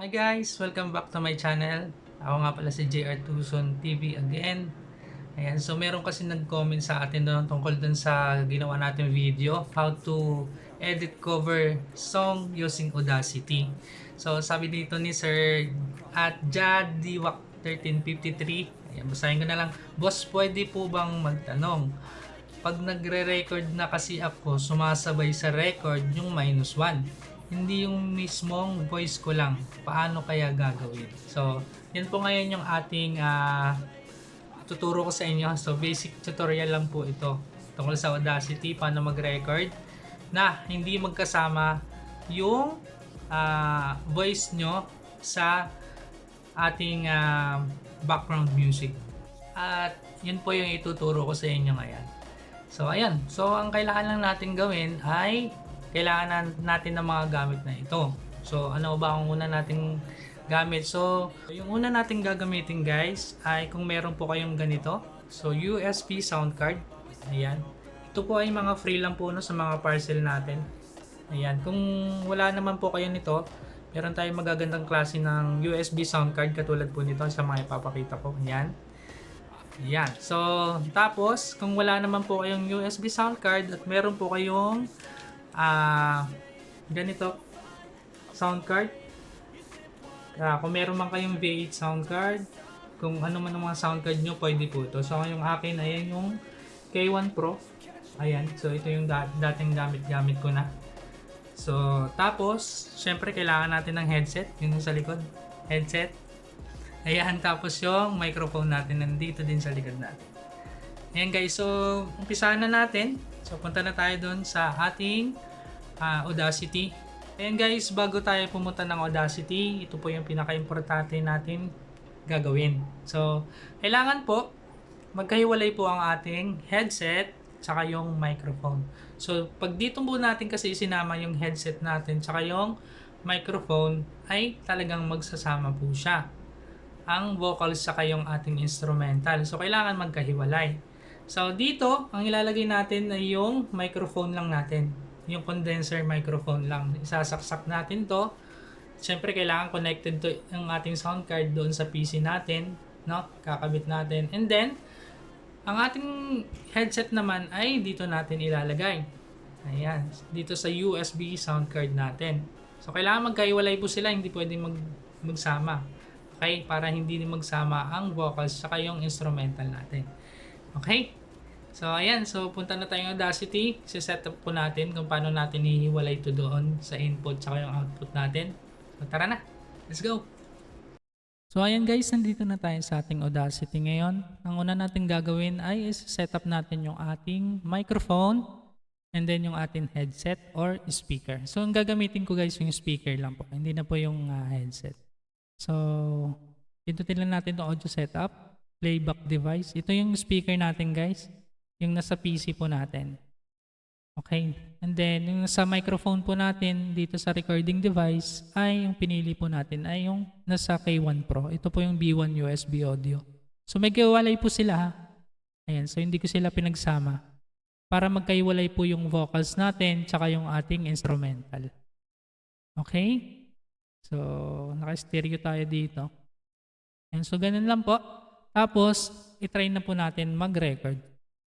Hi guys! Welcome back to my channel. Ako nga pala si JR Tucson TV again. Ayan, so meron kasi nag-comment sa atin doon tungkol dun sa ginawa natin video, how to edit cover song using Audacity. So sabi dito ni Sir at Jadiwak1353, ayan, basahin ko na lang, Boss, pwede po bang magtanong? Pag nagre-record na kasi ako, sumasabay sa record yung minus 1 hindi yung mismong voice ko lang. Paano kaya gagawin? So, yan po ngayon yung ating ah, tuturo ko sa inyo. So, basic tutorial lang po ito tungkol sa Audacity, paano mag-record na hindi magkasama yung ah, voice nyo sa ating ah, background music. At yun po yung ituturo ko sa inyo ngayon. So, ayan. So, ang kailangan lang natin gawin ay kailangan na- natin ng mga gamit na ito. So, ano ba ang una nating gamit? So, yung una nating gagamitin guys ay kung meron po kayong ganito. So, USB sound card. Ayan. Ito po ay mga free lang po no, sa mga parcel natin. Ayan. Kung wala naman po kayo nito, meron tayong magagandang klase ng USB sound card katulad po nito sa mga ipapakita ko. Ayan. Ayan. So, tapos, kung wala naman po kayong USB sound card at meron po kayong ah ganito sound card. Ah, kung meron man kayong V8 sound card, kung ano man ang mga sound card nyo, pwede po ito. So, yung akin, ayan yung K1 Pro. Ayan. So, ito yung da- dating gamit-gamit ko na. So, tapos, syempre, kailangan natin ng headset. Yun yung sa likod. Headset. Ayan. Tapos, yung microphone natin nandito din sa likod natin. Ayan guys, so umpisahan na natin. So punta na tayo doon sa ating ah, Audacity. Ayan guys, bago tayo pumunta ng Audacity, ito po yung pinaka-importante natin gagawin. So, kailangan po magkahiwalay po ang ating headset tsaka yung microphone. So, pag dito po natin kasi sinama yung headset natin tsaka yung microphone, ay talagang magsasama po siya ang vocals sa yung ating instrumental. So, kailangan magkahiwalay. So, dito, ang ilalagay natin ay yung microphone lang natin. Yung condenser microphone lang. Isasaksak natin to. Siyempre, kailangan connected to ang ating sound card doon sa PC natin. No? Kakabit natin. And then, ang ating headset naman ay dito natin ilalagay. Ayan. Dito sa USB sound card natin. So, kailangan magkaiwalay po sila. Hindi pwedeng mag, magsama. Okay? Para hindi magsama ang vocals saka yung instrumental natin. Okay? So, ayan. So, punta na tayong Audacity. set up po natin kung paano natin hihiwalay ito doon sa input saka yung output natin. So, tara na. Let's go! So, ayan guys. Nandito na tayo sa ating Audacity ngayon. Ang una natin gagawin ay set up natin yung ating microphone and then yung ating headset or speaker. So, ang gagamitin ko guys yung speaker lang po. Hindi na po yung ah, headset. So, pindutin lang natin itong audio setup, playback device. Ito yung speaker natin guys, yung nasa PC po natin. Okay. And then, yung sa microphone po natin dito sa recording device ay yung pinili po natin ay yung nasa K1 Pro. Ito po yung B1 USB audio. So, may kaiwalay po sila. Ayan. So, hindi ko sila pinagsama. Para magkaiwalay po yung vocals natin tsaka yung ating instrumental. Okay? So, naka-stereo tayo dito. And so, ganun lang po. Tapos, itry na po natin mag-record.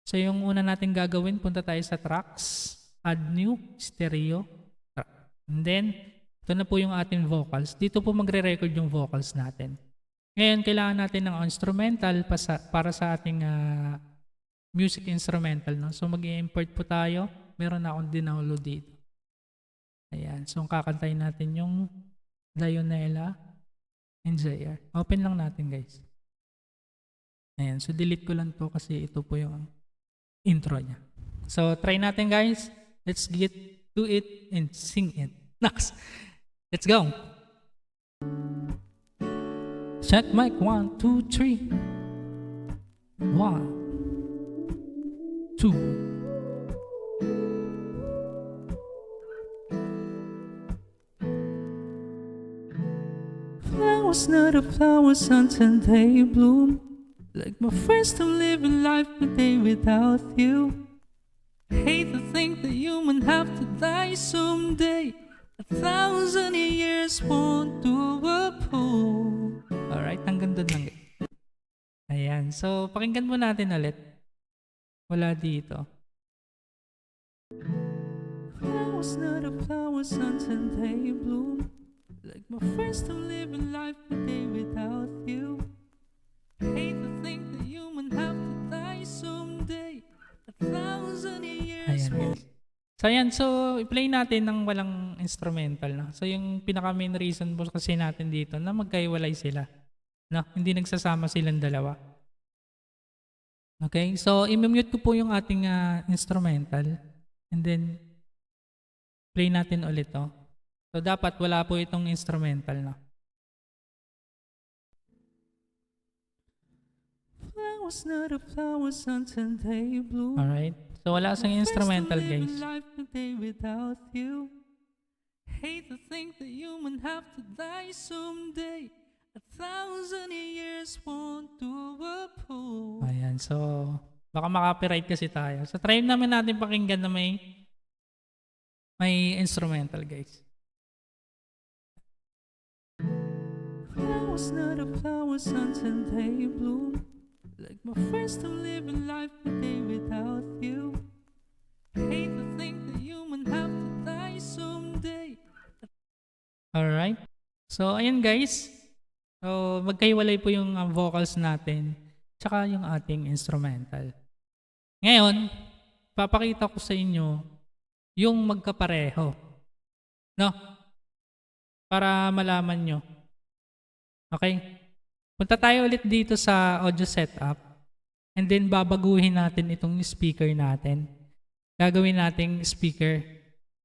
So, yung una natin gagawin, punta tayo sa tracks, add new, stereo, track. And then, ito na po yung ating vocals. Dito po magre-record yung vocals natin. Ngayon, kailangan natin ng instrumental para sa ating ah, music instrumental. No? So, mag import po tayo. Meron na akong dinownload dito. Ayan. So, kakantayin natin yung Lionella and JR. Open lang natin guys. Ayan. So, delete ko lang to kasi ito po yung intro niya. So, try natin guys. Let's get to it and sing it. Next. Let's go. Check mic one, two, three. One, two. Flowers, not the flowers until they bloom. Like my friends still living life a day without you. Hate to think that you human have to die someday. A thousand years won't do a pool. Alright, hanggang doon lang. Ayan. So, pakinggan mo natin ulit. Wala dito. Flowers not a flowers until they bloom. Like my first time living life a day without you. So ayan, so i-play natin ng walang instrumental na. So yung pinaka main reason po kasi natin dito na magkaiwalay sila. No, hindi nagsasama silang dalawa. Okay, so i-mute ko po yung ating ah, instrumental and then play natin ulit to. So dapat wala po itong instrumental na. Flowers not a flowers until they bloom. Alright. So wala sang instrumental guys. Hate to think that human have to die someday. A thousand years won't do a pull. Ayan, so baka makapiright kasi tayo. So try naman natin pakinggan na may may instrumental guys. Flowers not a flowers until they bloom. Like my first time living life a day without you. Hate to think that human have to die someday. Alright. So, ayan guys. So, magkaiwalay po yung uh, vocals natin tsaka yung ating instrumental. Ngayon, papakita ko sa inyo yung magkapareho. No? Para malaman nyo. Okay? Punta tayo ulit dito sa audio setup and then babaguhin natin itong speaker natin. Gagawin nating speaker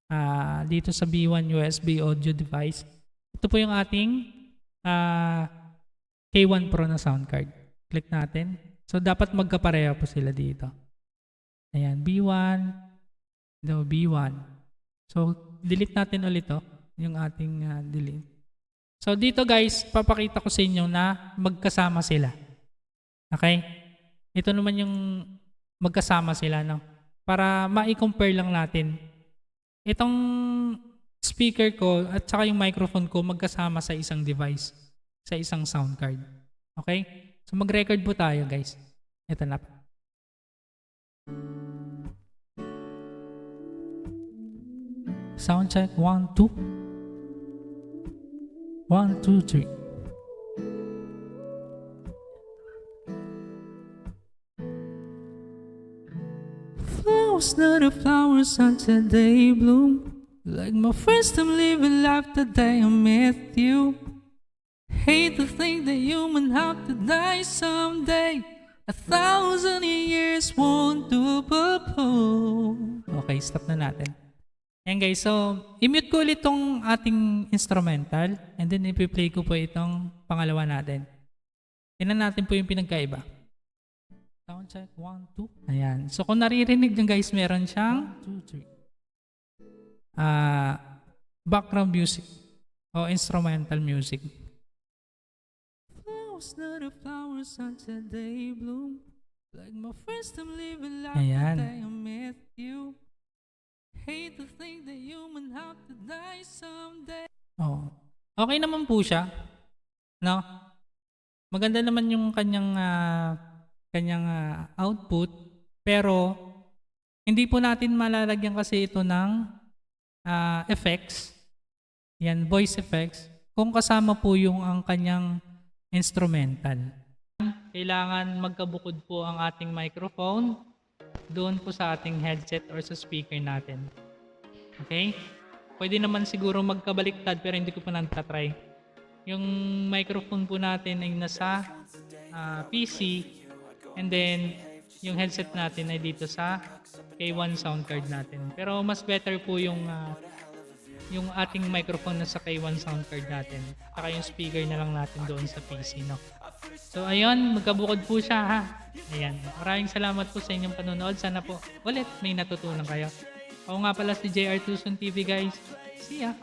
ah, dito sa B1 USB audio device. Ito po yung ating ah, K1 Pro na sound card. Click natin. So dapat magkapareho po sila dito. Ayan, B1, no, B1. So delete natin ulit to, yung ating ah, delete. So dito guys, papakita ko sa inyo na magkasama sila. Okay? Ito naman yung magkasama sila, no? Para ma-compare lang natin. Itong speaker ko at saka yung microphone ko magkasama sa isang device, sa isang sound card. Okay? So mag-record po tayo, guys. Ito na. Sound check, one, two. One, two, three. Flowers not the flowers until they bloom. Like my first time living life the day I met you. Hate to think that human have to die someday. A thousand years won't do but Okay, stop na natin. Ayan guys, so i-mute ko ulit tong ating instrumental and then i-play ko po itong pangalawa natin. Tingnan natin po yung pinagkaiba. Sound check, 1, 2. Ayan. So kung naririnig nyo guys, meron siyang 2, 3. Ah, background music o instrumental music. Flowers not the flowers until they bloom. Like my first time living life Ayan. the day I met you. Hate to think that human have to die someday. Oh. Okay naman po siya. No? Maganda naman yung kanyang ah, kanyang ah, output pero hindi po natin malalagyan kasi ito ng ah, effects. Yan, voice effects. Kung kasama po yung ang kanyang instrumental. Kailangan magkabukod po ang ating microphone doon po sa ating headset or sa speaker natin. Okay? Pwede naman siguro magkabaliktad pero hindi ko pa natatry. Yung microphone po natin ay nasa ah, PC and then yung headset natin ay dito sa K1 sound card natin. Pero mas better po yung ah, yung ating microphone na sa K1 sound card natin. Saka yung speaker na lang natin doon sa PC, no? So, ayun, magkabukod po siya, ha? Ayan. Maraming salamat po sa inyong panonood. Sana po ulit may natutunan kayo. Ako nga pala si JR Tucson TV, guys. See ya!